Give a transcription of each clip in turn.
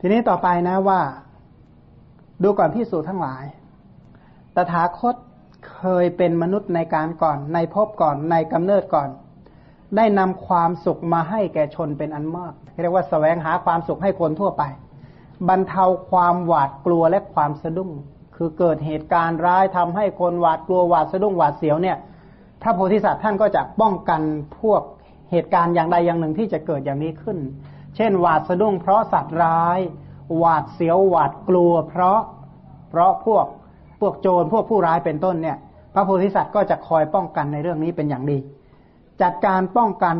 ทีนี้ต่อไปนะว่า ดูก่อนพิสูจทั้งหลาย ตถาคตเคยเป็นมนุษย์ในการก่อน ในภพก่อนในกำเนิดก่อน ได้นำความสุขมาให้แก่ชนเป็นอันมากเรียกว่าสแสวงหาความสุขให้คนทั่วไป บรรเทาความหวาดกลัวและความสะดุ้ง คือเกิดเหตุการณ์ร้ายทำให้คนหวาดกลัวหวาดสะดุ้งหวาดเสียวเนี่ยพระโพธิสัตว์ท่านก็จะป้องกันพวกเหตุการณ์อย่างใดอย่างหนึ่งที่จะเกิดอย่างนี้ขึ้น เช่น หวาดสะดุ้งเพราะสัตว์ร้าย หวาดเสียวหวาดกลัว เพราะเพราะพวกพวกโจรพวกผู้ร้ายเป็นต้นเนี่ย พระโพธิสัตว์ก็จะคอยป้องกันในเรื่องนี้เป็นอย่างดี จัดการป้องกัน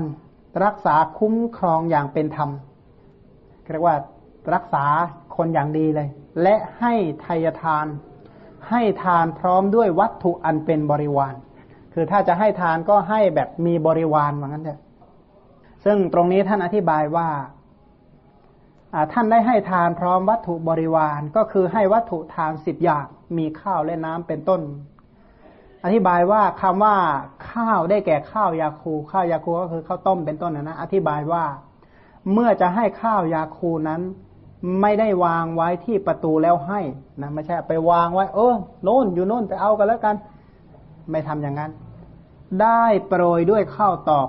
รักษาคุ้มครองอย่างเป็นธรรมเรียกว่ารักษาคนอย่างดีเลย และให้ทายทาน ให้ทานพร้อมด้วยวัตถุอันเป็นบริวาร คือถ้าจะให้ทานก็ให้แบบมีบริวารเหมือนกันเถอะซึ่งตรงนี้ท่านอธิบายว่า ท่านได้ให้ทานพร้อมวัตถุบริวารก็คือให้วัตถุทานสิบอย่างมีข้าวและน้ำเป็นต้น อธิบายว่าคำว่าข้าวได้แก่ข้าวยาคู ข้าวยาคูก็คือข้าวต้มเป็นต้นนะนะอธิบายว่าเมื่อจะให้ข้าวยาคูนั้น ไม่ได้วางไว้ที่ประตูแล้วให้นะไม่ใช่ไปวางไว้ เออโน่นอยู่โน่นไปเอากันแล้วกัน ไม่ทำอย่างนั้น ได้โปรยด้วยข้าวตอก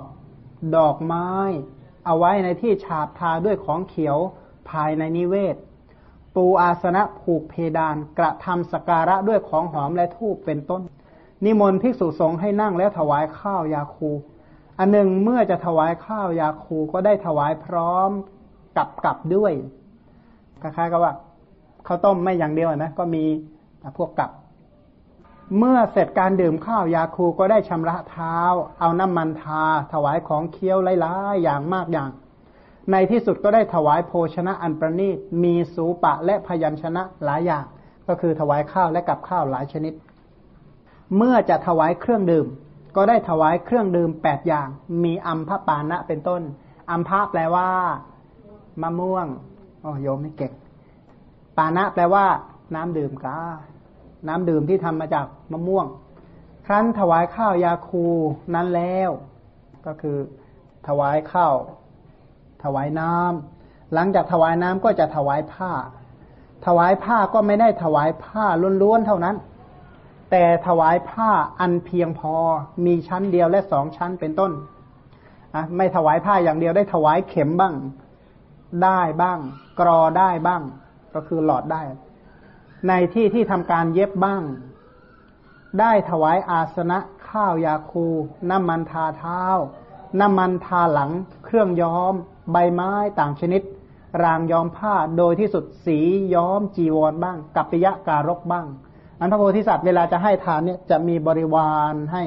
ดอกไม้ เอาไว้ในที่ฉาบทาด้วยของเขียว ภายในนิเวศ ปูอาสนะผูกเพดานกระทำสการะด้วยของหอมและทูบเป็นต้น นิมนต์ภิกษุสงฆ์ให้นั่งแล้วถวายข้าวยาคู อันหนึ่งเมื่อจะถวายข้าวยาคูก็ได้ถวายพร้อมกับกับด้วยคล้ายๆกับว่าข้าวต้มไม่อย่างเดียวนะก็มีพวกกับเมื่อเสร็จการดื่มข้าวยาคูก็ได้ชำระเท้า เอาน้ำมันทา ถวายของเคี้ยวหลายๆอย่างมากอย่าง ในที่สุดก็ได้ถวายโภชนะอันประณีต มีสูปะและพยัญชนะหลายอย่าง ก็คือถวายข้าวและกับข้าวหลายชนิด เมื่อจะถวายเครื่องดื่ม ก็ได้ถวายเครื่องดื่มแปดอย่าง มีอัมพปานะเป็นต้น อัมพะแปลว่ามะม่วงโอ้โยมไม่เก่ง ปานะแปลว่า น้ำดื่มกาน้ำดื่มที่ทำมาจากมะม่วง ครั้นถวายข้าวยาคูนั้นแล้ว ก็คือถวายข้าว ถวายน้ำหลังจากถวายน้ำก็จะถวายผ้า ถวายผ้าก็ไม่ได้ถวายผ้าล้วนๆเท่านั้น แต่ถวายผ้าอันเพียงพอมีชั้นเดียวและสองชั้นเป็นต้นอะไม่ถวายผ้าอย่างเดียวได้ถวายเข็มบ้าง ได้บ้าง กรอได้บ้าง ก็คือหลอดได้ ในที่ที่ทำการเย็บบ้าง ได้ถวายอาสนะข้าวยาคู น้ำมันทาเท้าน้ำมันทาหลัง เครื่องย้อม ใบไม้ต่างชนิด รางย้อมผ้าโดยที่สุดสีย้อมจีวรบ้าง กัปปิยะการกบ้าง อันพระโพธิสัตว์เวลาจะให้ทานเนี่ยจะมีบริวารให้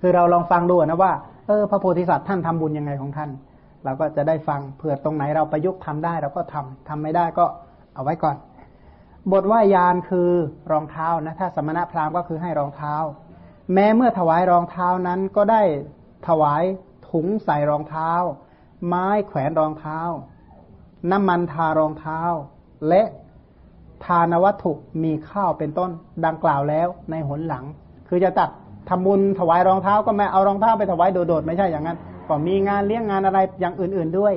คือเราลองฟังดูนะว่าเออพระโพธิสัตว์ท่านทำบุญยังไงของท่าน เราก็จะได้ฟังเผื่อตรงไหนเราประยุกต์ทำได้เราก็ทำทำไม่ได้ก็เอาไว้ก่อน บทว่ายานคือรองเท้านะถ้าสมณะพราหมณ์ก็คือให้รองเท้า แม้เมื่อถวายรองเท้านั้นก็ได้ถวายถุงใส่รองเท้า ไม้แขวนรองเท้า น้ำมันทารองเท้า และทานวัตถุมีข้าวเป็นต้นดังกล่าวแล้วในหนหลัง คือจะตัดทำบุญถวายรองเท้าก็ไม่เอารองเท้าไปถวายโดดๆไม่ใช่อย่างนั้น ก็มีงานเลี้ยงงานอะไรอย่างอื่น ๆด้วย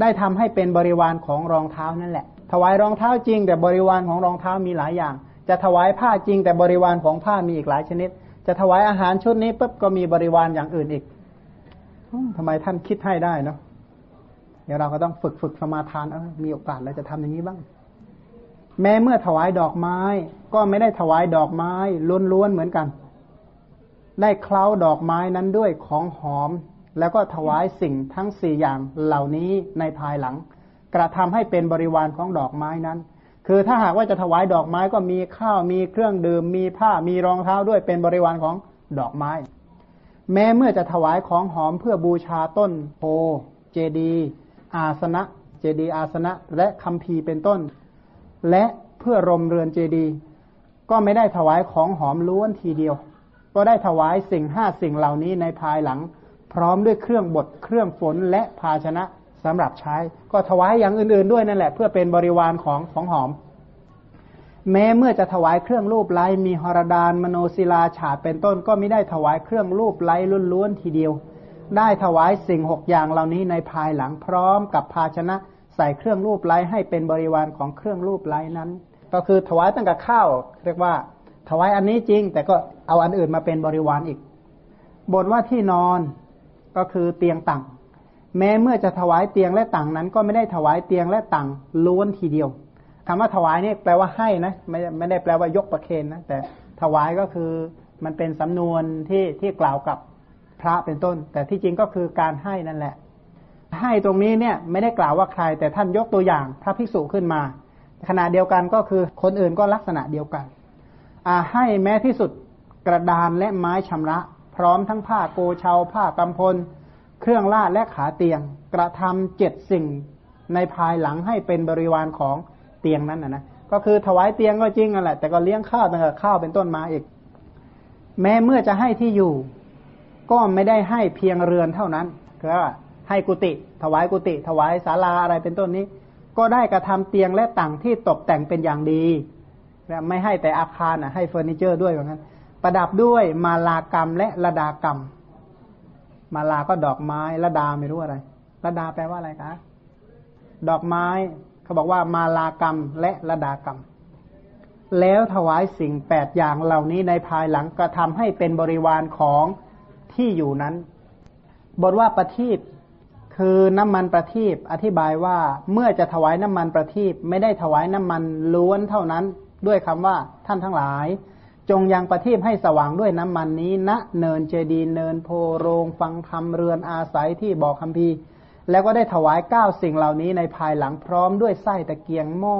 ได้ทำให้เป็นบริวารของรองเท้านั่นแหละ ถวายรองเท้าจริง แต่บริวารของรองเท้ามีหลายอย่าง จะถวายผ้าจริง แต่บริวารของผ้ามีอีกหลายชนิด จะถวายอาหารชุดนี้ปุ๊บก็มีบริวารอย่างอื่นอีก ทำไมท่านคิดให้ได้เนาะเดี๋ยวเราก็ต้องฝึกฝึกสมาทานเออมีโอกาสเราจะทำอย่างนี้บ้าง แม้เมื่อถวายดอกไม้ ก็ไม่ได้ถวายดอกไม้ล้วนๆเหมือนกัน ได้เคล้าดอกไม้นั้นด้วยของหอม แล้วก็ถวายสิ่งทั้งสี่อย่างเหล่านี้ในภายหลัง กระทำให้เป็นบริวารของดอกไม้นั้น คือถ้าหากว่าจะถวายดอกไม้ก็มีข้าวมีเครื่องดื่มมีผ้ามีรองเท้าด้วยเป็นบริวารของดอกไม้ แม้เมื่อจะถวายของหอมเพื่อบูชาต้นโพเจดีอาสนะ เจดีอาสนะ และคัมภีเป็นต้น และเพื่อรมเรือนเจดีก็ไม่ได้ถวายของหอมล้วนทีเดียว ก็ได้ถวายสิ่งห้าสิ่งเหล่านี้ในภายหลัง พร้อมด้วยเครื่องบดเครื่องฝนและภาชนะสำหรับใช้ ก็ถวายอย่างอื่นๆด้วยนั่นแหละ เพื่อเป็นบริวารของของหอม แม้เมื่อจะถวายเครื่องรูปไล้มีหรดานมโนศิลาฉาดเป็นต้น ก็ไม่ได้ถวายเครื่องรูปไล้ล้วนๆทีเดียว ได้ถวายสิ่งหกอย่างเหล่านี้ในภายหลังพร้อมกับภาชนะใส่เครื่องรูปไล้ให้เป็นบริวารของเครื่องรูปไล้นั้น ก็คือถวายตั้งแต่ข้าว เรียกว่า ถวายอันนี้จริง แต่ก็เอาอันอื่นมาเป็นบริวารอีกบทว่าที่นอนก็คือเตียงต่างแม้เมื่อจะถวายเตียงและต่างนั้น ก็ไม่ได้ถวายเตียงและต่างล้วนทีเดียว คำว่าถวายนี่แปลว่าให้นะไม่ไม่ได้แปลว่ายกประเคนนะแต่ถวายก็คือมันเป็นสำนวนที่ที่กล่าวกับพระเป็นต้น แต่ที่จริงก็คือการให้นั่นแหละ ให้ตรงนี้เนี่ยไม่ได้กล่าวว่าใคร แต่ท่านยกตัวอย่างพระภิกษุขึ้นมา ขณะเดียวกันก็คือคนอื่นก็ลักษณะเดียวกันอ่าให้แม้ที่สุดกระดานและไม้ชำระ พร้อมทั้งผ้าโกเชาผ้ากำพล เครื่องลาดและขาเตียง กระทำเจ็ดสิ่งในภายหลังให้เป็นบริวารของ เตียงนั้นนะนะก็คือถวายเตียงก็จริงนั่นแหละแต่ก็เลี้ยงข้าวตั้งแต่ข้าวเป็นต้นมาอีก แม้เมื่อจะให้ที่อยู่ ก็ไม่ได้ให้เพียงเรือนเท่านั้นคือให้กุฏิถวายกุฏิถวายศาลาอะไรเป็นต้นนี้ ก็ได้กระทำเตียงและต่างที่ตกแต่งเป็นอย่างดีและไม่ให้แต่อาคารอะให้เฟอร์นิเจอร์ด้วยเหมือนกันประดับด้วยมาลากรรมและระดากรรม มาลาก็ดอกไม้ระดาไม่รู้อะไรระดาแปลว่าอะไรคะดอกไม้ เขาบอกว่ามาลากรรมและระดากรรม แล้วถวายสิ่งแปดอย่างเหล่านี้ในภายหลังกระทาให้เป็นบริวารของที่อยู่นั้น บทว่าประทีปคือน้ำมันประทีปอธิบายว่าเมื่อจะถวายน้ำมันประทีปไม่ได้ถวายน้ำมันล้วนเท่านั้น ด้วยคำว่าท่านทั้งหลาย จงยังประทีปให้สว่างด้วยน้ำมันนี้ณนะเนินเจดีเนินโพโรงฟังธรรมเรือนอาศัยที่บอกคำพี แล้วก็ได้ถวายเก้าสิ่งเหล่านี้ในภายหลังพร้อมด้วยไส้ตะเกียงหม้อ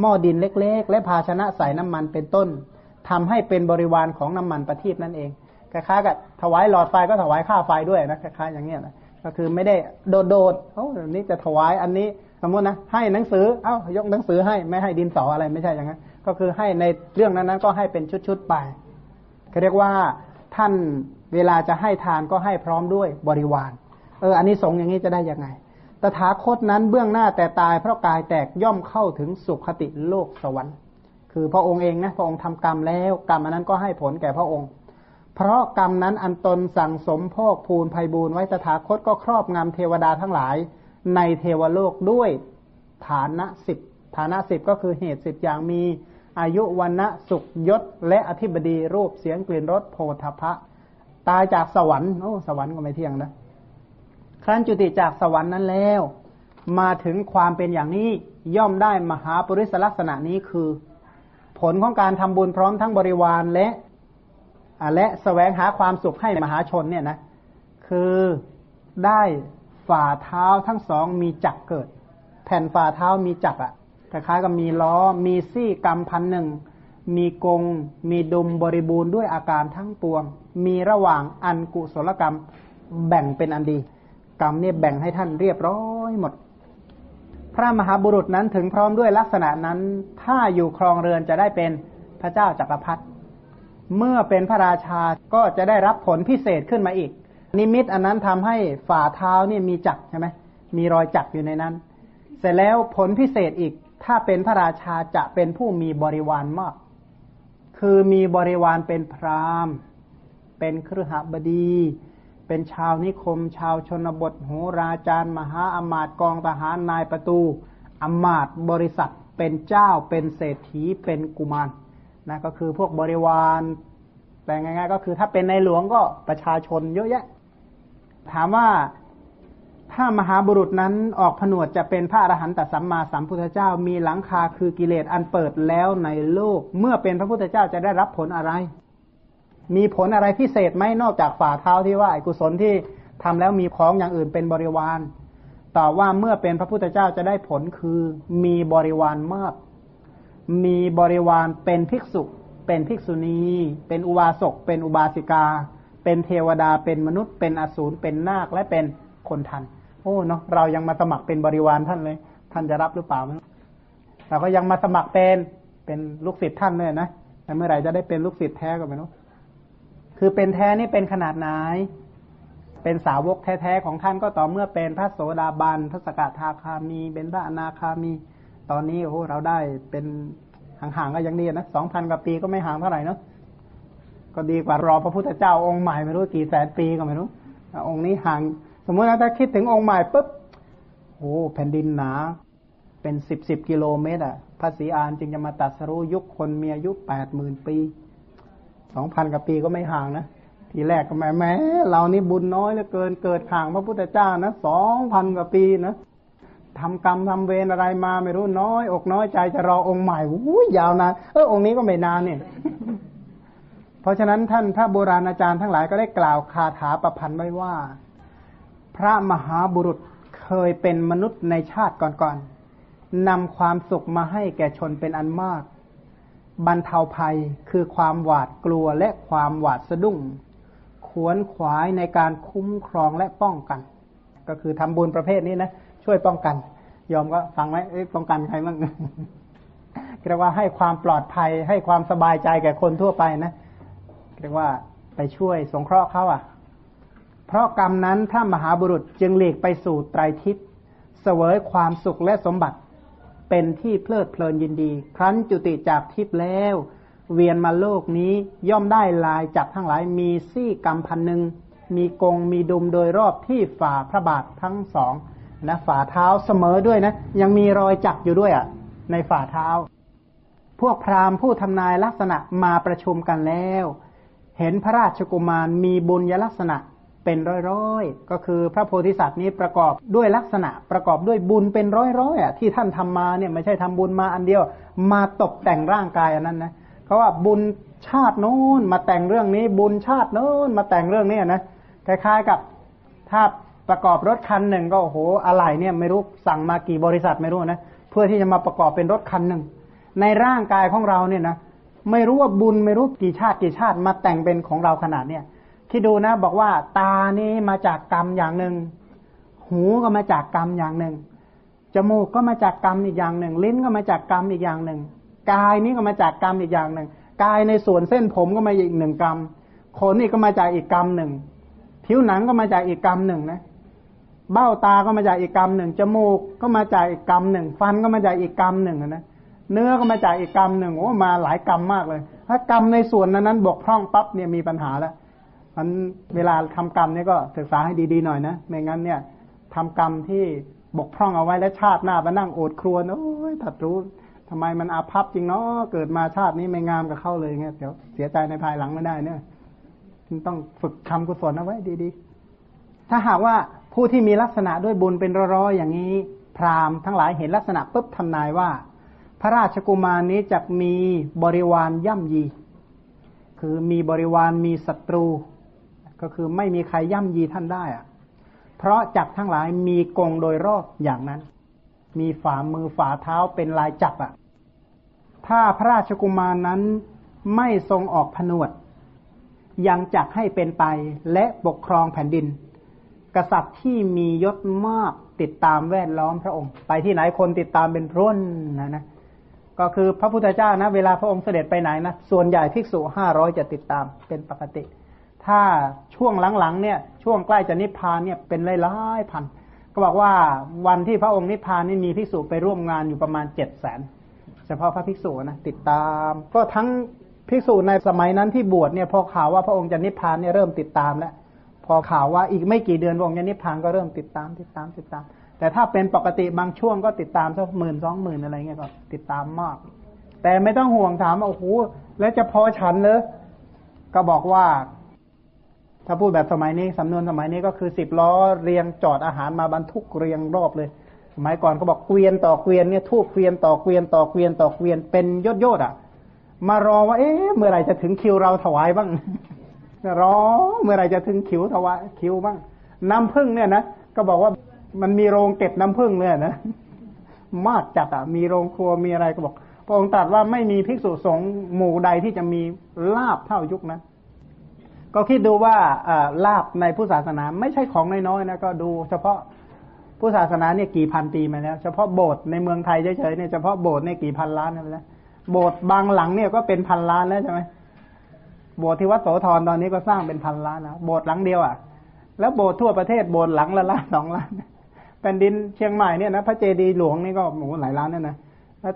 หม้อดินเล็ก ๆ และภาชนะใส่น้ำมันเป็นต้นทำให้เป็นบริวารของน้ำมันประทีปนั่นเองคล้ายๆกับถวายหลอดไฟก็ถวายค่าไฟด้วยนะคล้ายๆอย่างเงี้ยนะก็คือไม่ได้โดดๆเอ้านี้จะถวายอันนี้สมมตินะให้หนังสือเอ้ายกหนังสือให้ไม่ให้ดินสออะไรไม่ใช่อย่างนั้นก็คือให้ในเรื่องนั้นๆก็ให้เป็นชุดๆไปเขาเรียกว่าท่านเวลาจะให้ทานก็ให้พร้อมด้วยบริวาร เอออันนี้สงอย่างนี้จะได้ยังไง ตถาคตนั้นเบื้องหน้าแต่ตายเพราะกายแตกย่อมเข้าถึงสุขติโลกสวรรค์ คือพระองค์เองนะพระองค์ทำกรรมแล้วกรรมอันนั้นก็ให้ผลแก่พระองค์ เพราะกรรมนั้นอันตนสั่งสมพอกพูนภัยบูนไว้ตถาคตก็ครอบงำเทวดาทั้งหลาย ในเทวโลกด้วยฐานะสิบฐานะสิบก็คือเหตุสิบอย่างมีอายุวันนะสุขยศ และอธิบดีรูปเสียงกลิ่นรสโพธพะ ตายจากสวรรค์โอ้สวรรค์ก็ไม่เที่ยงนะ รั้นจุติจากสวรรค์นั้นแล้ว มาถึงความเป็นอย่างนี้ย่อมได้มหาปริศลักษณะนี้คือ ผลของการทำบุญพร้อมทั้งบริวารและและสแสวงหาความสุขให้มหาชนเนี่ยนะ คือได้ฝ่าเท้าทั้งสองมีจักเกิด แผ่นฝ่าเท้ามีจักอะคล้ายๆกับมีล้อ มีซี่กรรมพันหนึ่ง มีกง มีดุมบริบูรณ์ด้วยอาการทั้งปวง มีระหว่างอันกุศลกรรมแบ่งเป็นอันดี กรรมเนี่ยแบ่งให้ท่านเรียบร้อยหมด พระมหาบุรุษนั้นถึงพร้อมด้วยลักษณะนั้น ถ้าอยู่ครองเรือนจะได้เป็นพระเจ้าจักรพรรดิเมื่อเป็นพระราชาก็จะได้รับผลพิเศษขึ้นมาอีก นิมิตอันนั้นทำให้ฝ่าเท้าเนี่ยมีจักใช่ไหมมีรอยจักอยู่ในนั้น เสร็จแล้วผลพิเศษอีก ถ้าเป็นพระราชาจะเป็นผู้มีบริวารมาก คือมีบริวารเป็นพราหมณ์ เป็นครหบดี เป็นชาวนิคม ชาวชนบทโหราจารย์ มหาอมาตย์กองทหารนายประตูอมาตย์บริษัทเป็นเจ้าเป็นเศรษฐีเป็นกุมารนะก็คือพวกบริวารแต่ง่ายๆก็คือถ้าเป็นในหลวงก็ประชาชนเยอะแยะ ถามว่าถ้ามหาบุรุษนั้นออกผนวดจะเป็นพระอรหันตสัมมาสัมพุทธเจ้ามีหลังคาคือกิเลสอันเปิดแล้วในโลก เมื่อเป็นพระพุทธเจ้าจะได้รับผลอะไร มีผลอะไรพิเศษไหมนอกจากฝ่าเท้าที่ว่ากุศลที่ทำแล้วมีของอย่างอื่นเป็นบริวารต่อว่าเมื่อเป็นพระพุทธเจ้าจะได้ผลคือมีบริวารมาก มีบริวารเป็นภิกษุ เป็นภิกษุณี เป็นอุบาสก เป็นอุบาสิกา เป็นเทวดา เป็นมนุษย์ เป็นอสูร เป็นนาค และเป็นคนทัน โอ้เนาะเรายังมาสมัครเป็นบริวารท่านเลย ท่านจะรับหรือเปล่าเราก็ยังมาสมัครเป็น เป็นลูกศิษย์ท่านเลยนะแต่เมื่อไหร่จะได้เป็นลูกศิษย์แท้ก็ไม่รู้ คือเป็นแท้นี่เป็นขนาดไหน เป็นสาวกแท้ๆของท่านก็ต่อเมื่อเป็นพระโสดาบันพระสกทาคามี เป็นพระอนาคามี ตอนนี้โอ้โหเราได้เป็นห่างๆก็ยังดีนะสองพันกว่าปีก็ไม่ห่างเท่าไหร่เนาะก็ดีกว่ารอพระพุทธเจ้าองค์ใหม่ไม่รู้กี่แสนปีก็ไม่รู้องค์นี้ห่าง สมมตินะถ้าคิดถึงองค์ใหม่ปุ๊บโอ้แผ่นดินหนาเป็นสิบสิบกิโลเมตรอะพระศรีอานจึงจะมาตัดสรู้ยุคคนมีอายุแปดหมื่นปี สองพันกว่าปีก็ไม่ห่างนะทีแรกก็แม้แม้เรานี่บุญน้อยเหลือเกินเกิดห่างพระพุทธเจ้านะสองพันกว่าปีนะทำกรรมทำเวรอะไรมาไม่รู้น้อย อกน้อยใจจะรอองค์ใหม่อู้ยาวนานเออองค์นี้ก็ไม่นานเนี่ย เพราะฉะนั้นท่านพระโบราณอาจารย์ทั้งหลายก็ได้กล่าวคาถาประพันธ์ไว้ว่า พระมหาบุรุษเคยเป็นมนุษย์ในชาติก่อนๆนำความสุขมาให้แก่ชนเป็นอันมาก บรรเทาภัยคือความหวาดกลัวและความหวาดสะดุ้งขวนขวายในการคุ้มครองและป้องกัน ก็คือทำบุญประเภทนี้นะช่วยป้องกัน ยอมก็ฟังไหมป้องกันใครบ้างเรียกว่าให้ความปลอดภัยให้ความสบายใจแก่คนทั่วไปนะเรียกว่าไปช่วยสงเคราะห์เขาอะ เพราะกรรมนั้นถ้ามหาบุรุษจึงหลีกไปสู่ไตรทิศเสวยความสุขและสมบัติ เป็นที่เพลิดเพลินยินดี ครั้นจุติจากทิพย์แล้ว เวียนมาโลกนี้ย่อมได้ลายจับทั้งหลายมีซี่กรรมพันหนึ่งมีกงมีดุมโดยรอบที่ฝ่าพระบาททั้งสองนะฝ่าเท้าเสมอด้วยนะ ยังมีรอยจักอยู่ด้วยอะ่ะ ในฝ่าเท้า พวกพราหมณ์ผู้ทำนายลักษณะมาประชุมกันแล้ว เห็นพระราชกุมารมีบุญยลักษณะ เป็นร้อยๆก็คือพระโพธิสัตว์นี้ประกอบด้วยลักษณะประกอบด้วยบุญเป็นร้อยๆอะที่ท่านทำมาเนี่ยไม่ใช่ทำบุญมาอันเดียว มาตกแต่งร่างกายอันนั้นนะเพราะว่าบุญชาติโน้นมาแต่งเรื่องนี้ บุญชาติโน้นมาแต่งเรื่องนี้นะคล้ายๆกับถ้าประกอบรถคันหนึ่งก็โอ้โหอะไรเนี่ยไม่รู้สั่งมากี่บริษัทไม่รู้นะเพื่อที่จะมาประกอบเป็นรถคันหนึ่งในร่างกายของเราเนี่ยนะไม่รู้ว่าบุญไม่รู้กี่ชาติกี่ชาติมาแต่งเป็นของเราขนาดเนี่ย คิดดูนะบอกว่าตานี้มาจากกรรมอย่างหนึ่ง หูก็มาจากกรรมอย่างหนึ่ง จมูกก็มาจากกรรมอีกอย่างหนึ่ง ลิ้นก็มาจากกรรมอีกอย่างหนึ่ง กายนี้ก็มาจากกรรมอีกอย่างหนึ่ง กายในส่วนเส้นผมก็มาอีกหนึ่งกรรม ขนนี่ก็มาจากอีกกรรมหนึ่ง ผิวหนังก็มาจากอีกกรรมหนึ่งนะ เบ้าตาก็มาจากอีกกรรมหนึ่ง จมูกก็มาจากอีกกรรมหนึ่ง ฟันก็มาจากอีกกรรมหนึ่งนะ เนื้อก็มาจากอีกกรรมหนึ่ง โอ้ มาหลายกรรมมากเลย ถ้ากรรมในส่วนนั้นนั้นบกพร่องปั๊บเนี่ยมีปัญหาแล้ว มันเวลาทำกรรมเนี่ยก็ศึกษาให้ดีๆหน่อยนะไม่งั้นเนี่ยทำกรรมที่บกพร่องเอาไว้แล้วชาติหน้ามานั่งโอดครวญโอ้ยถัดรู้ทำไมมันอาภัพจริงเนาะเกิดมาชาตินี้ไม่งามกับเข้าเลยเงี้ยเดี๋ยวเสียใจในภายหลังไม่ได้เนี่ยต้องฝึกทำกุศลเอาไว้ดีๆ ถ้าหากว่าผู้ที่มีลักษณะด้วยบุญเป็นร้อยๆอย่างนี้ พราหมณ์ทั้งหลายเห็นลักษณะปุ๊บทำนายว่า พระราชกุมารนี้จะมีบริวารย่ำยี คือมีบริวารมีศัตรู ก็คือไม่มีใครย่ำยีท่านได้อะเพราะจักทั้งหลายมีกงโดยรอบอย่างนั้น มีฝ่ามือฝ่าเท้าเป็นลายจับอะถ้าพระราชกุมารนั้นไม่ทรงออกผนวด ยังจักให้เป็นไปและปกครองแผ่นดิน กษัตริย์ที่มียศมากติดตามแวดล้อมพระองค์ ไปที่ไหนคนติดตามเป็นร่นนะนะก็คือพระพุทธเจ้านะ เวลาพระองค์เสด็จไปไหนนะ ส่วนใหญ่ภิกษุห้าร้อยจะติดตามเป็นปกติ ถ้า ช่วงหลังๆเนี่ย ช่วงใกล้จะนิพพานเนี่ยเป็นหลายๆพัน ก็บอกว่าวันที่พระองค์นิพพานนี่มีภิกษุไปร่วมงานอยู่ประมาณเจ็ดแสนเฉพาะพระภิกษุนะติดตาม ก็ทั้งภิกษุในสมัยนั้นที่บวชเนี่ยพอข่าวว่าพระองค์จะนิพพานเนี่ยเริ่มติดตามแล้วพอข่าวว่าอีกไม่กี่เดือนพระองค์จะนิพพานก็เริ่มติดตามติดตามติดตาม แต่ถ้าเป็นปกติบางช่วงก็ติดตามสักหมื่นสองหมื่นอะไรเงี้ยก็ติดตามมาก แต่ไม่ต้องห่วงถามโอ้โหแล้วจะพอฉันเลยก็บอกว่า ถ้าพูดแบบสมัยนี้สำนวนสมัยนี้ก็คือสิบล้อเรียงจอดอาหารมาบรรทุกเรียงรอบเลย สมัยก่อนเขาบอกเกวียนต่อเกวียนเนี่ยทูบเกวียนต่อเกวียนต่อเกวียนต่อเกวียนเป็นยอดยอดอะ มารอว่า เอ๊ะเมื่อไหร่จะถึงคิวเราถวายบ้างรอเมื่อไหร่จะถึงคิวถวายคิวบ้างน้ำพึ่งเนี่ยนะก็บอกว่ามันมีโรงเก็บน้ำพึ่งเนี่ยนะมากจัดอะมีโรงครัวมีอะไรก็บอกพระองค์ตรัสว่าไม่มีภิกษุสงฆ์หมู่ใดที่จะมีลาบเท่ายุคนะ ก็คิดดูว่าลาบในผู้ศาสนาไม่ใช่ของน้อยๆนะก็ดู เฉพาะผู้ศาสนาเนี่ยกี่พันปีมาแล้ว เฉพาะโบสถ์ในเมืองไทยเฉยๆเนี่ยเฉพาะโบสถ์เนี่ยกี่พันล้านแล้วโบสถ์บางหลังเนี่ยก็เป็นพันล้านแล้วใช่ไหมโบสถ์ที่วัดโสธรตอนนี้ก็สร้างเป็นพันล้านแล้วโบสถ์หลังเดียวอะ แล้วโบสถ์ทั่วประเทศโบสถ์หลังละล้านสองล้านแผ่นดินเชียงใหม่เนี่ยนะพระเจดีย์หลวงนี่ก็โอ้หลายล้านนั่นนะ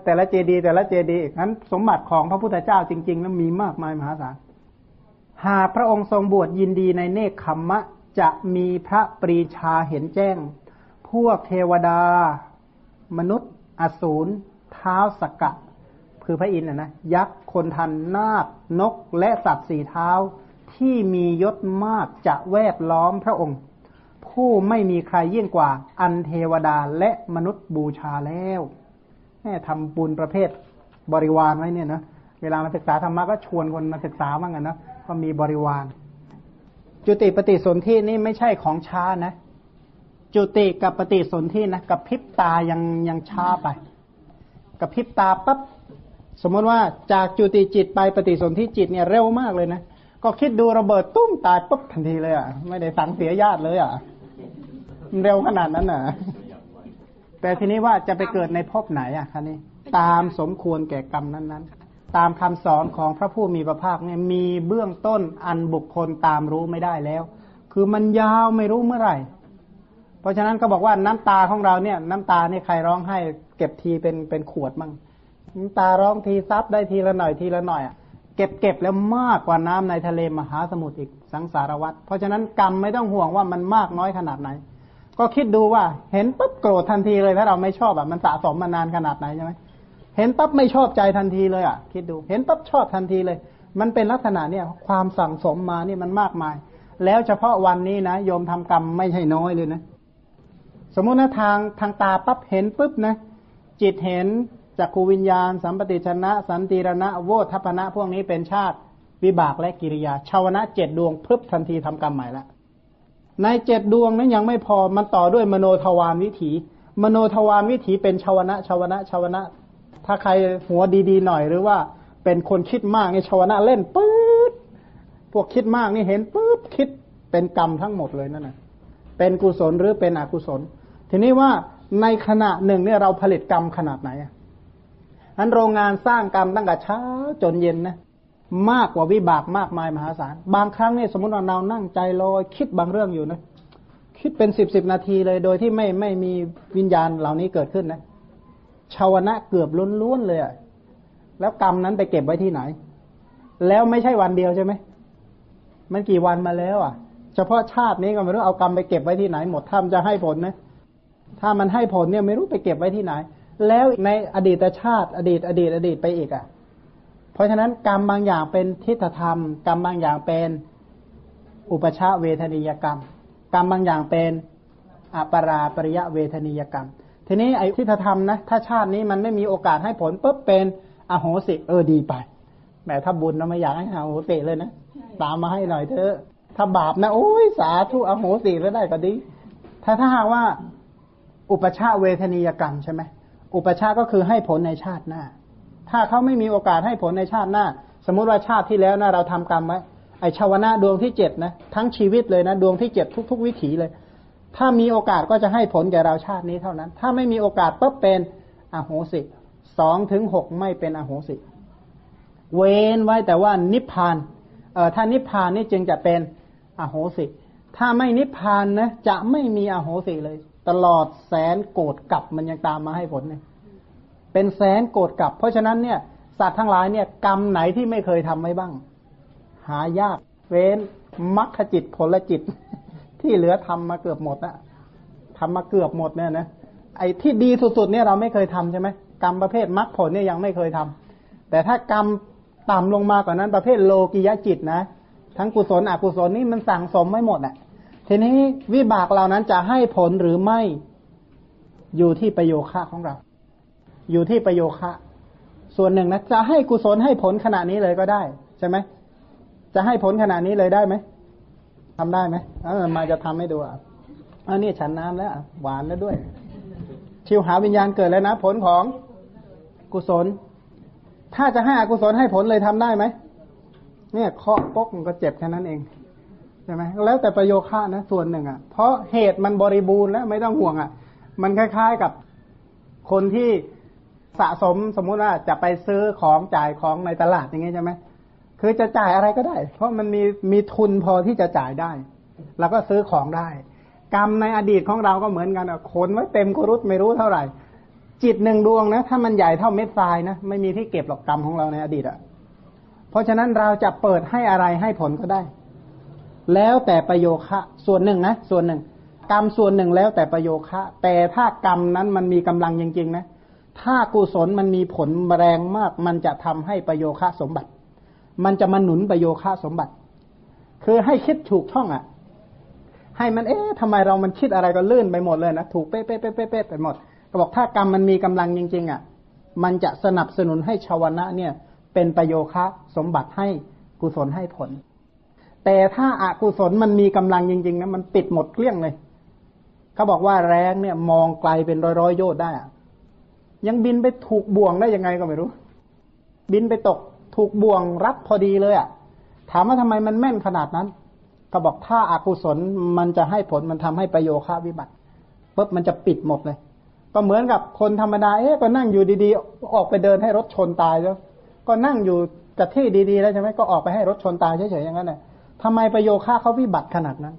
แต่ละเจดีย์แต่ละเจดีย์นั้นสมบัติของพระพุทธเจ้าจริงๆแล้วมีมากมายมหาศาล หากพระองค์ทรงบวชยินดีในเนคขมมะ จะมีพระปรีชาเห็นแจ้ง พวกเทวดา มนุษย์ อสูรเท้าสกกะคือพระอินทร์นะนะยักษ์คนทันนาคนกและสัตว์สี่เท้าที่มียศมากจะแวดล้อมพระองค์ ผู้ไม่มีใครยิ่งกว่า อันเทวดาและมนุษย์บูชาแล้วแม่ทำบุญประเภทบริวารไว้เนี่ยนะเวลามาศึกษาธรรมะก็ชวนคนมาศึกษาบ้างกันนะ ก็มีบริวาร จุติปฏิสนธินี่ไม่ใช่ของช้านะ จุติกับปฏิสนธินะกับพริบตายังยังช้าไป กับพริบตาปั๊บสมมติว่าจากจุติจิตไปปฏิสนธิจิตเนี่ยเร็วมากเลยนะก็คิดดูระเบิดตุ้มตายปุ๊บทันทีเลยอะ ไม่ได้สังเสียญาติเลยอะเร็วขนาดนั้นอะ แต่ทีนี้ว่าจะไปเกิดในภพไหนอะคันนี้ตามสมควรแก่กรรมนั้นๆ ตามคำสอนของพระผู้มีพระภาคเนี่ยมีเบื้องต้นอันบุคคลตามรู้ไม่ได้แล้ว คือมันยาวไม่รู้เมื่อไหร่ เพราะฉะนั้นก็บอกว่าน้ำตาของเราเนี่ย น้ำตาเนี่ยใครร้องให้เก็บทีเป็นเป็นขวดมั่งน้ำตาร้องทีซับได้ทีละหน่อยทีละหน่อยอะเก็บเก็บแล้วมากกว่าน้ำในทะเลมหาสมุทรอีกสังสารวัตรเพราะฉะนั้นกรรมไม่ต้องห่วงว่ามันมากน้อยขนาดไหน ก็คิดดูว่าเห็นปุ๊บโกรธทันทีเลยถ้าเราไม่ชอบอะมันสะสมมานานขนาดไหนใช่ไหม เห็นปั๊บไม่ชอบใจทันทีเลยอะ คิดดู เห็นปั๊บชอบทันทีเลย มันเป็นลักษณะเนี่ย ความสั่งสมมานี่มันมากมาย แล้วเฉพาะวันนี้นะโยมทำกรรมไม่ใช่น้อยเลยนะ สมมุตินะทางทางตาปั๊บเห็นปุ๊บนะ จิตเห็นจักขูวิญญาณ สัมปติชนะ สันติรณะโวทัพนะพวกนี้เป็นชาติ วิบากและกิริยาชาวนะเจ็ดดวงพึบทันทีทำกรรมใหม่ละในเจ็ดดวงนั้นยังไม่พอมันต่อด้วยมโนทวารวิถี มโนทวารวิถีเป็นชาวนะชาวนะชาวนะ ถ้าใครหัวดีๆหน่อยหรือว่า เป็นคนคิดมากนี่ชาวนะเล่นปื๊ดพวกคิดมากนี่เห็นปุ๊บคิดเป็นกรรมทั้งหมดเลยนั่นนะเป็นกุศลหรือเป็นอกุศล ทีนี้ว่าในขณะหนึ่งเนี่ยเราผลิตกรรมขนาดไหนอะอันโรงงานสร้างกรรมตั้งแต่เช้าจนเย็นนะมากกว่าวิบากมากมายมหาศาล บางครั้งเนี่ยสมมติว่าเรานั่งใจลอยคิดบางเรื่องอยู่นะ คิดเป็นสิบสิบนาทีเลยโดยที่ไม่ไม่มีวิญญาณเหล่านี้เกิดขึ้นนะ ชาวนะเกือบล้วนๆเลยอะแล้วกรรมนั้นไปเก็บไว้ที่ไหน แล้วไม่ใช่วันเดียวใช่ไหมมันกี่วันมาแล้ว อะ เฉพาะชาตินี้ก็ไม่รู้เอากรรมไปเก็บไว้ที่ไหน หมดถ้ามันจะให้ผลนะถ้ามันให้ผลเนี่ยไม่รู้ไปเก็บไว้ที่ไหน แล้วในอดีตชาติ อดีต อดีต อดีตไปอีกอะ เพราะฉะนั้นกรรมบางอย่างเป็นทิฏฐธรรม กรรมบางอย่างเป็นอุปชาเวทนิยกรรม กรรมบางอย่างเป็นอปราปริยะเวทนิยกรรม ทีนี้ไอ้ทิฏฐธรรมนะถ้าชาตินี้มันไม่มีโอกาสให้ผลปุ๊บเป็นอโหสิเออดีไปแหมถ้าบุญเราไม่อยากให้อโหสิเลยนะตามมาให้หน่อยเถอะถ้าบาปนะโอ้ยสาธุอโหสิแล้วได้ก็ดี ถ้าถ้าหากว่า อุปชาเวทนิยกรรมใช่ไหมอุปชาก็คือให้ผลในชาติหน้า ถ้าเขาไม่มีโอกาสให้ผลในชาติหน้า สมมุติว่าชาติที่แล้วนะเราทำกรรมไว้ไอชาวนะดวงที่เจ็ดนะทั้งชีวิตเลยนะดวงที่เจ็ดทุก ๆ วิถีเลย ถ้ามีโอกาสก็จะให้ผลแก่เราชาตินี้เท่านั้น ถ้าไม่มีโอกาสปุ๊บเป็นอโหสิสองถึงหกไม่เป็นอโหสิ เว้นไว้แต่ว่านิพพานเอ่อถ้านิพพานนี่จึงจะเป็นอโหสิ ถ้าไม่นิพพานนะจะไม่มีอโหสิเลย ตลอดแสนโกรธกลับมันยังตามมาให้ผลเนี่ยเป็นแสนโกรธกลับ เพราะฉะนั้นเนี่ยสัตว์ทั้งหลายเนี่ยกรรมไหนที่ไม่เคยทำไว้บ้าง หายาก เว้นมัคคจิตผลจิต ที่เหลือทำมาเกือบหมดอะทำมาเกือบหมดเนี่ยนะไอ้ที่ดีสุดๆเนี่ยเราไม่เคยทำใช่ไหมกรรมประเภทมรรคผลเนี่ยยังไม่เคยทำแต่ถ้ากรรมต่ำลงมากว่านั้นประเภทโลกิยจิตนะ ทั้งกุศลอกุศลนี่มันสั่งสมไม่หมดอะทีนี้วิบากเหล่านั้นจะให้ผลหรือไม่อยู่ที่ประโยคะของเรา อยู่ที่ประโยคะ ส่วนหนึ่งนะจะให้กุศลให้ผลขณะนี้เลยก็ได้ ใช่ไหมจะให้ผลขณะนี้เลยได้ไหม ทำได้ไหมเออมาจะทำให้ดูอะอันนี้ฉันน้ำแล้วหวานแล้วด้วย ชิวหาวิญญาณเกิดแล้วนะ ผลของกุศล ถ้าจะให้อกุศลให้ผลเลยทำได้ไหมเนี่ยเคาะปกมันก็เจ็บแค่นั้นเองใช่ไหมแล้วแต่ประโยคะนะส่วนหนึ่งอะ เพราะเหตุมันบริบูรณ์แล้วไม่ต้องห่วงอะ มันคล้าย ๆกับคนที่สะสมสมมุติว่าจะไปซื้อของจ่ายของในตลาดอย่างเงี้ยใช่ไหม คือจะจ่ายอะไรก็ได้ เพราะมันมีมีทุนพอที่จะจ่ายได้ แล้วก็ซื้อของได้ กรรมในอดีตของเราก็เหมือนกันอะขนไว้เต็มกรุตไม่รู้เท่าไหร่ จิตหนึ่งดวงนะ ถ้ามันใหญ่เท่าเม็ดทรายนะไม่มีที่เก็บหรอกกรรมของเราในอดีตอะเพราะฉะนั้นเราจะเปิดให้อะไรให้ผลก็ได้ แล้วแต่ประโยคะ ส่วนหนึ่งนะส่วนหนึ่ง กรรมส่วนหนึ่งแล้วแต่ประโยคะ แต่ถ้ากรรมนั้นมันมีกำลังจริงๆนะถ้ากุศลมันมีผลแรงมาก มันจะทำให้ประโยคะสมบัติ มันจะมาหนุนประโยคะสมบัติ คือให้คิดถูกช่องอะ ให้มันเอ๊ะทำไมเรามันคิดอะไรก็ลื่นไปหมดเลยนะถูกเป๊ะเป๊ะเป๊ะเป๊ะเป๊ะไปหมดก็บอกถ้ากรรมมันมีกำลังจริง ๆอะ มันจะสนับสนุนให้ชาวนะเนี่ย เป็นประโยคะสมบัติให้กุศลให้ผล แต่ถ้าอากุศลมันมีกำลังจริงๆนะมันปิดหมดเกลี้ยงเลยเขาบอกว่าแรงเนี่ยมองไกลเป็นร้อยร้อยโยชน์ได้อะยังบินไปถูกบ่วงได้ยังไงก็ไม่รู้ บินไปตก ถูกบ่วงรัดพอดีเลยอะ่ะ ถามว่าทำไมมันแม่นขนาดนั้น ก็บอกถ้าอากุศลมันจะให้ผลมันทำให้ประโยชน์ค่าวิบัติปุ๊บมันจะปิดหมดเลย ก็เหมือนกับคนธรรมดาเอ๊ะก็นั่งอยู่ดีๆ ออกไปเดินให้รถชนตายแล้ว ก็นั่งอยู่กับที่ดีๆแล้วใช่ไหมก็ออกไปให้รถชนตายเฉยๆอย่างนั้นน่ะทำไมประโยชน์ค่าเขาวิบัติขนาดนั้น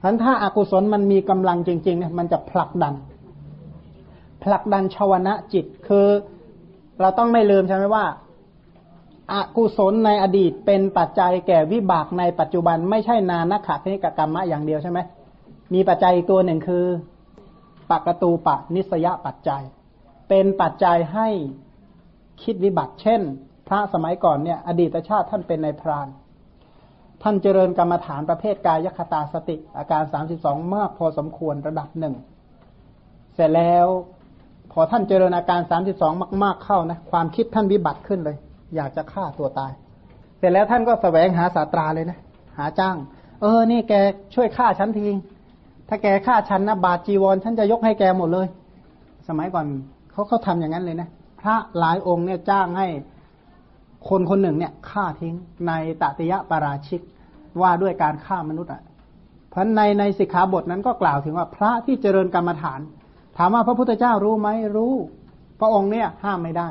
ฉะนั้นถ้าอากุศลมันมีกำลังจริงๆเนี่ยมันจะผลักดัน ผลักดันชาวนะจิตคือเราต้องไม่ลืมใช่ไหมว่า อกุศลในอดีตเป็นปัจจัยแก่วิบากในปัจจุบันไม่ใช่นานักขะนิกกรรมะอย่างเดียวใช่ไหมมีปัจจัยตัวหนึ่งคือปกตูปะนิสยปัจจัย เป็นปัจจัยให้คิดวิบัติ เช่น พระสมัยก่อนเนี่ยอดีตชาติท่านเป็นในพราน ท่านเจริญกรรมฐานประเภทกายคตาสติ อาการสามสิบสองมากพอสมควรระดับหนึ่ง เสร็จแล้วพอท่านเจริญอาการสามสิบสองมาก ๆเข้านะความคิดท่านวิบัติขึ้นเลย อยากจะฆ่าตัวตาย เสร็จแล้วท่านก็แสวงหาศาตราเลยนะ หาจ้าง เออ นี่แกช่วยฆ่าฉันทีถ้าแกฆ่าฉันนะบาทจีวรฉันจะยกให้แกหมดเลย สมัยก่อนเขาเขาทำอย่างนั้นเลยนะพระหลายองค์เนี่ยจ้างให้คนคนหนึ่งเนี่ยฆ่าทิ้งในตติยะปาราชิกว่าด้วยการฆ่ามนุษย์อะเพราะในในสิกขาบทนั้นก็กล่าวถึงว่าพระที่เจริญกรรมฐาน ถามว่าพระพุทธเจ้ารู้ไหมรู้ พระองค์เนี่ยห้ามไม่ได้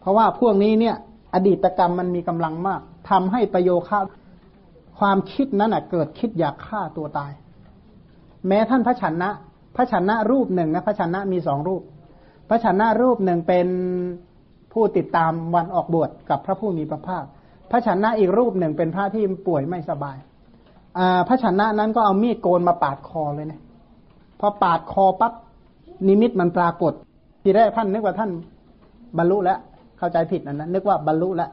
เพราะว่าพวกนี้เนี่ย อดีตกรรมมันมีกำลังมากทำให้ประโยชน์ความคิดนั้นอะเกิดคิดอยากฆ่าตัวตาย แม้ท่านพระชันนะ พระชันนะรูปหนึ่งนะพระชันนะมีสองรูป พระชันนะรูปหนึ่งเป็นผู้ติดตามวันออกบวชกับพระผู้มีพระภาค พระชันนะอีกรูปหนึ่งเป็นพระที่ป่วยไม่สบายพระชันนะนั้นก็เอามีดโกนมาปาดคอเลยนะพอปาดคอปั๊บนิมิตมันปรากฏ ทีแรกท่านนึกว่าท่านบรรลุแล้ว เข้าใจผิดนะนะนึกว่าบรรลุแล้ว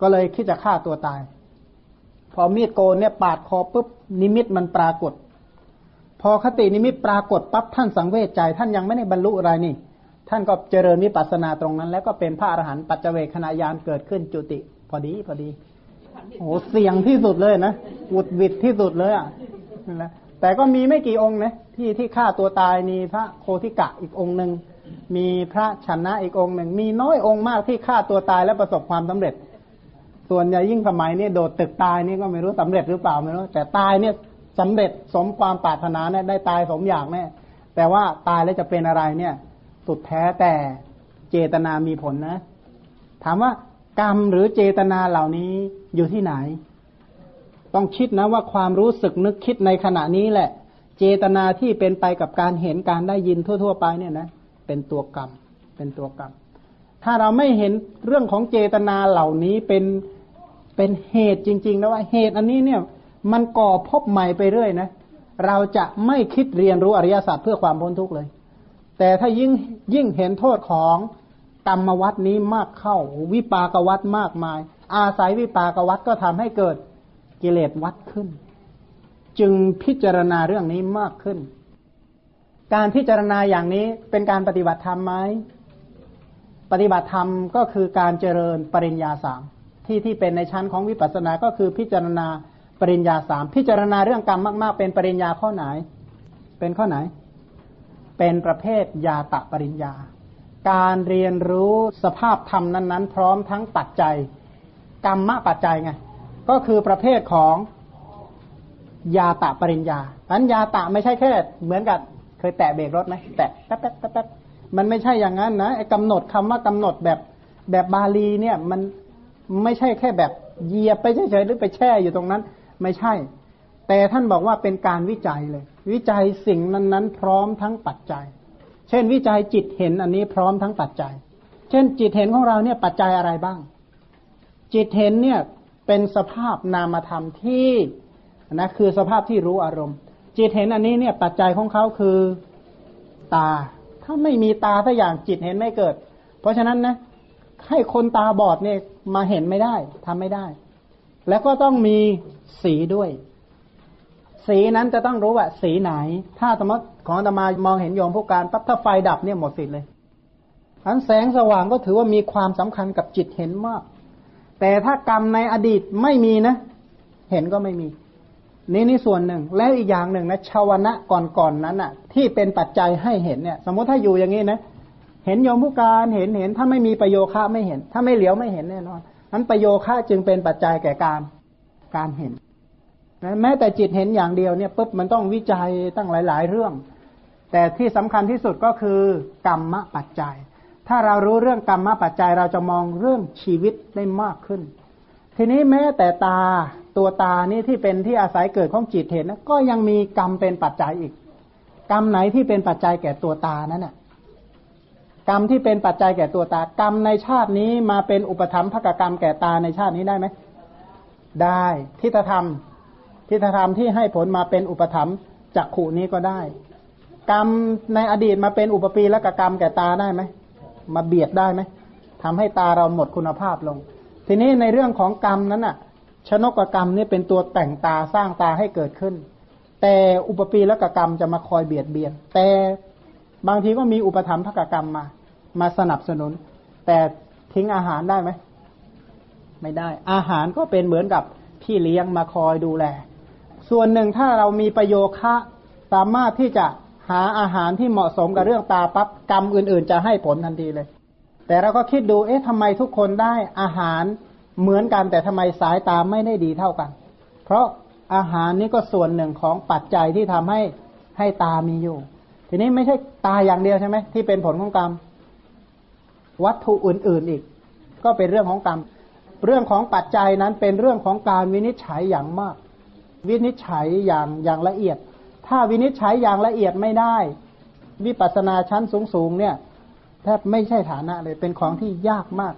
ก็เลยคิดจะฆ่าตัวตาย พอมีดโกนเนี่ยปาดคอปุ๊บนิมิตมันปรากฏ พอคตินิมิตปรากฏปั๊บท่านสังเวชใจ ท่านยังไม่ได้บรรลุอะไรนี่ ท่านก็เจริญวิปัสสนาตรงนั้น แล้วก็เป็นพระอรหันต์ปัจเจเวคณายานเกิดขึ้นจุติ พอดีพอดีโอ้เสียงที่สุดเลยนะอุดวิดที่สุดเลยอะนะแต่ก็มีไม่กี่องค์นะที่ที่ฆ่าตัวตายมีพระโคติกะอีกองค์หนึ่ง มีพระชนะอีกองค์หนึ่ง มีน้อยองค์มากที่ฆ่าตัวตายและประสบความสำเร็จ ส่วนใหญ่ยิ่งสมัยนี้โดดตึกตายนี่ก็ไม่รู้สำเร็จหรือเปล่าไม่รู้แต่ตายเนี่ยสำเร็จสมความปรารถนาเนี่ยได้ตายสมอย่างแน่แต่ว่าตายแล้วจะเป็นอะไรเนี่ย สุดแท้แต่เจตนามีผลนะ ถามว่ากรรมหรือเจตนาเหล่านี้อยู่ที่ไหน ต้องคิดนะว่าความรู้สึกนึกคิดในขณะนี้แหละ เจตนาที่เป็นไปกับการเห็นการได้ยินทั่ว ๆ ไปเนี่ยนะ เป็นตัวกรรม เป็นตัวกรรม ถ้าเราไม่เห็นเรื่องของเจตนาเหล่านี้เป็นเป็นเหตุจริงๆนะว่าเหตุอันนี้เนี่ย มันก่อพบใหม่ไปเรื่อยนะเราจะไม่คิดเรียนรู้อริยสัจเพื่อความพ้นทุกข์เลย แต่ถ้ายิ่งยิ่งเห็นโทษของกรรมวัดนี้มากเข้า วิปากวัดมากมาย อาศัยวิปากวัดก็ทำให้เกิดกิเลสวัดขึ้น จึงพิจารณาเรื่องนี้มากขึ้น การพิจารณาอย่างนี้เป็นการปฏิบัติธรรมไหมปฏิบัติธรรมก็คือการเจริญปริญญาสามที่ที่เป็นในชั้นของวิปัสสนาก็คือพิจารณาปริญญาสามพิจารณาเรื่องกรรมมาก ๆ เป็นปริญญาข้อไหน เป็นข้อไหน เป็นประเภทยาตะปริญญา การเรียนรู้สภาพธรรมนั้น ๆ พร้อมทั้งปัจจัย กรรมะปัจจัยไงก็คือประเภทของยาตะปริญญาอันยาตะไม่ใช่แค่เหมือนกับ ยแตะเบรกรถไหมแตะแป๊บแป๊บแป๊บมันไม่ใช่อย่างนั้นนะไอ้กำหนดคำว่ากำหนดแบบแบบบาลีเนี่ยมันไม่ใช่แค่แบบเหยียบไปเฉยๆหรือไปแช่อยู่ตรงนั้น ไม่ใช่ แต่ท่านบอกว่าเป็นการวิจัยเลย วิจัยสิ่งนั้นๆ พร้อมทั้งปัจจัย เช่นวิจัยจิตเห็นอันนี้พร้อมทั้งปัจจัย เช่นจิตเห็นของเราเนี่ยปัจจัยอะไรบ้าง จิตเห็นเนี่ยเป็นสภาพนามธรรมที่นะคือสภาพที่รู้อารมณ์ จิตเห็นอันนี้เนี่ยปัจจัยของเขาคือตา ถ้าไม่มีตาสักอย่างจิตเห็นไม่เกิด เพราะฉะนั้นนะให้คนตาบอดเนี่ยมาเห็นไม่ได้ทำไม่ได้ แล้วก็ต้องมีสีด้วย สีนั้นจะต้องรู้ว่า สีไหน ถ้าสมมติของธรรมามองเห็นโยมผู้การปั๊บถ้าไฟดับเนี่ยหมดสิทธิ์เลยอันแสงสว่างก็ถือว่ามีความสำคัญกับจิตเห็นมาก แต่ถ้ากรรมในอดีตไม่มีนะ เห็นก็ไม่มี นี่นี่ส่วนหนึ่ง แล้วอีกอย่างหนึ่งนะชาวนะก่อนๆนนั้นอะ ที่เป็นปัจจัยให้เห็นเนี่ย สมมติถ้าอยู่อย่างนี้นะเห็นโยมผู้การเห็นเห็น ถ้าไม่มีประโยคะไม่เห็น ถ้าไม่เหลียวไม่เห็นแน่นอนนั้นประโยคะจึงเป็นปัจจัยแก่การการเห็นแม้แต่จิตเห็นอย่างเดียวเนี่ยปุ๊บมันต้องวิจัยตั้งหลาย ๆ เรื่อง แต่ที่สำคัญที่สุดก็คือกรรมปัจจัย ถ้าเรารู้เรื่องกรรมปัจจัยเราจะมองเรื่องชีวิตได้มากขึ้น ทีนี้แม้แต่ตา ตัวตานี่ที่เป็นที่อาศัยเกิดของจิตเห็นนะก็ยังมีกรรมเป็นปัจจัยอีก กรรมไหนที่เป็นปัจจัยแก่ตัวตานั้นน่ะกรรมที่เป็นปัจจัยแก่ตัวตา กรรมในชาตินี้มาเป็นอุปธรรมภกกรรมแก่ตาในชาตินี้ได้ไหมได้ทิฏฐธรรมทิฏฐธรรมที่ให้ผลมาเป็นอุปธรรมจักขู่นี้ก็ได้ กรรมในอดีตมาเป็นอุปปีและกกรรมแก่ตาได้ไหมมาเบียดได้ไหมทำให้ตาเราหมดคุณภาพลง ทีนี้ในเรื่องของกรรมนั้นน่ะ ชนกกรรมนี่เป็นตัวแต่งตาสร้างตาให้เกิดขึ้น แต่อุปปีและกกรรมจะมาคอยเบียดเบียน แต่บางทีก็มีอุปธรรมภกกรรมมา มาสนับสนุน แต่ทิ้งอาหารได้ไหม ไม่ได้ อาหารก็เป็นเหมือนกับพี่เลี้ยงมาคอยดูแล ส่วนหนึ่งถ้าเรามีประโยคะสามารถที่จะหาอาหารที่เหมาะสมกับเรื่องตาปั๊บกรรมอื่น ๆ จะให้ผลทันทีเลย แต่เราก็คิดดู เอ๊ะทำไมทุกคนได้อาหาร เหมือนกันแต่ทำไมสายตาไม่ได้ดีเท่ากัน เพราะอาหารนี้ก็ส่วนหนึ่งของปัจจัยที่ทำให้ให้ตามีอยู่ ทีนี้ไม่ใช่ตาอย่างเดียวใช่ไหมที่เป็นผลของกรรม วัตถุอื่น ๆอีก ก็เป็นเรื่องของกรรม เรื่องของปัจจัยนั้นเป็นเรื่องของการวินิจฉัยอย่างมาก วินิจฉัยอย่างอย่างละเอียด ถ้าวินิจฉัยอย่างละเอียดไม่ได้ วิปัสสนาชั้นสูงๆเนี่ยแทบไม่ใช่ฐานะเลยเป็นของที่ยากมาก